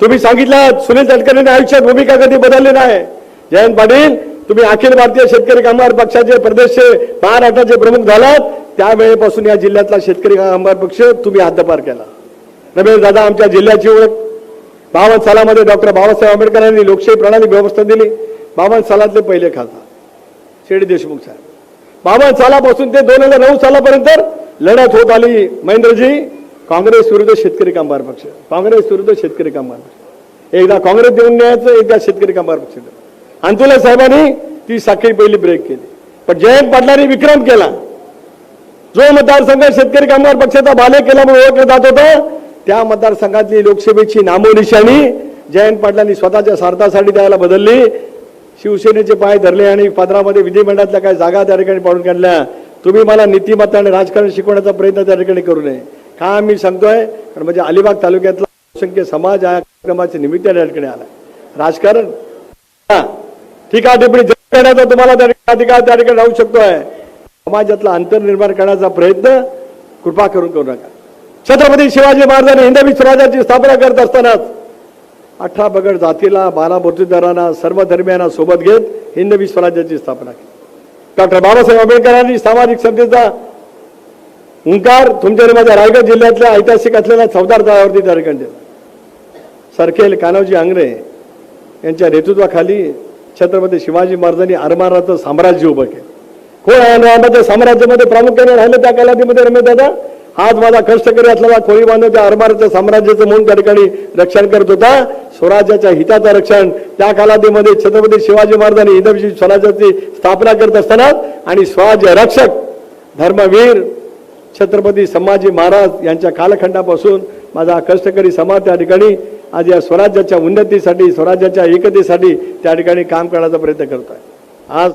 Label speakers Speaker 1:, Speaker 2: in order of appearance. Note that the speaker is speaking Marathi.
Speaker 1: तुम्ही सांगितलं सुनील तटकरेंनी आयुष्यात भूमिका कधी बदलली नाही. जयंत पाटील तुम्ही अखिल भारतीय शेतकरी कामगार पक्षाचे प्रदेशचे महाराष्ट्राचे प्रमुख झालात. त्यावेळेपासून या जिल्ह्यातला शेतकरी कामगार पक्ष तुम्ही हद्दपार केला. रमेश दादा आमच्या जिल्ह्याची ओळख. बावन्न सालामध्ये डॉक्टर बाबासाहेब आंबेडकरांनी लोकशाही प्रणाली व्यवस्था दिली. बावन्न सालातले पहिले खासदार. शेडी देशमुख साहेब. बावन्न सालापासून ते दोन हजार नऊ सालापर्यंत लढत होत आली महेंद्रजी. काँग्रेस विरुद्ध शेतकरी कामगार पक्ष. काँग्रेस विरुद्ध शेतकरी कामगार पक्ष. एकदा काँग्रेस देऊन द्यायचं एकदा शेतकरी कामगार पक्ष देऊन. साहेबांनी ती साखळी पहिली ब्रेक केली. पण जयंत पाटलांनी विक्रम केला. जो मतदारसंघ शेतकरी कामगार पक्षाचा बाले केल्यामुळे ओळखला जात होता त्या मतदारसंघातली लोकसभेची नामोनिशाणी जयंत पाटलांनी स्वतःच्या स्वार्थासाठी द्यायला बदलली. शिवसेनेचे पाय धरले आणि पदरामध्ये विधिमंडळातल्या काही जागा त्या ठिकाणी पाडून काढल्या. तुम्ही मला नीतिमत्ता आणि राजकारण शिकवण्याचा प्रयत्न त्या ठिकाणी करू नये. का मी सांगतोय? कारण म्हणजे अलिबाग तालुक्यातला असंख्य समाज या कार्यक्रमाच्या निमित्त त्या ठिकाणी आला राजकारण? हा, आहे टिप्पणी करण्याचा तुम्हाला त्या अधिकार त्या ठिकाणी राहू शकतोय. समाजातला अंतर निर्माण करण्याचा प्रयत्न कृपा करून करू नका. छत्रपती शिवाजी महाराजांनी हिंदवी स्वराज्याची स्थापना करत असतानाच अठरा बगड जातीला बारा मूर्तीदारांना सर्व धर्मियांना सोबत घेत हिंदवी स्वराज्याची स्थापना केली. डॉक्टर बाबासाहेब आंबेडकरांनी सामाजिक समतेचा हुंकार तुमच्या माझ्या रायगड जिल्ह्यातल्या ऐतिहासिक असलेल्या चौदार तळावरती त्या ठिकाणी सरखेल कान्होजी आंग्रे यांच्या नेतृत्वाखाली छत्रपती शिवाजी महाराजांनी आरमाराचं साम्राज्य उभं केलं. कोण आहे साम्राज्यामध्ये प्रामुख्याने राहिलं त्या कालावधीमध्ये रमेश दादा. हाच माझा कष्टकरी असलेला कोळी बांधव त्या आरमाराच्या साम्राज्याचं म्हणून त्या ठिकाणी रक्षण करत होता. स्वराज्याच्या हिताचं रक्षण त्या कालावधीमध्ये छत्रपती शिवाजी महाराजांनी हिंदवी स्वराज्याची स्थापना करत असताना आणि स्वराज्य रक्षक धर्मवीर छत्रपती संभाजी महाराज यांच्या कालखंडापासून माझा कष्टकरी समाज त्या ठिकाणी आज या स्वराज्याच्या उन्नतीसाठी स्वराज्याच्या एकतेसाठी त्या ठिकाणी काम करण्याचा प्रयत्न करत आहे आज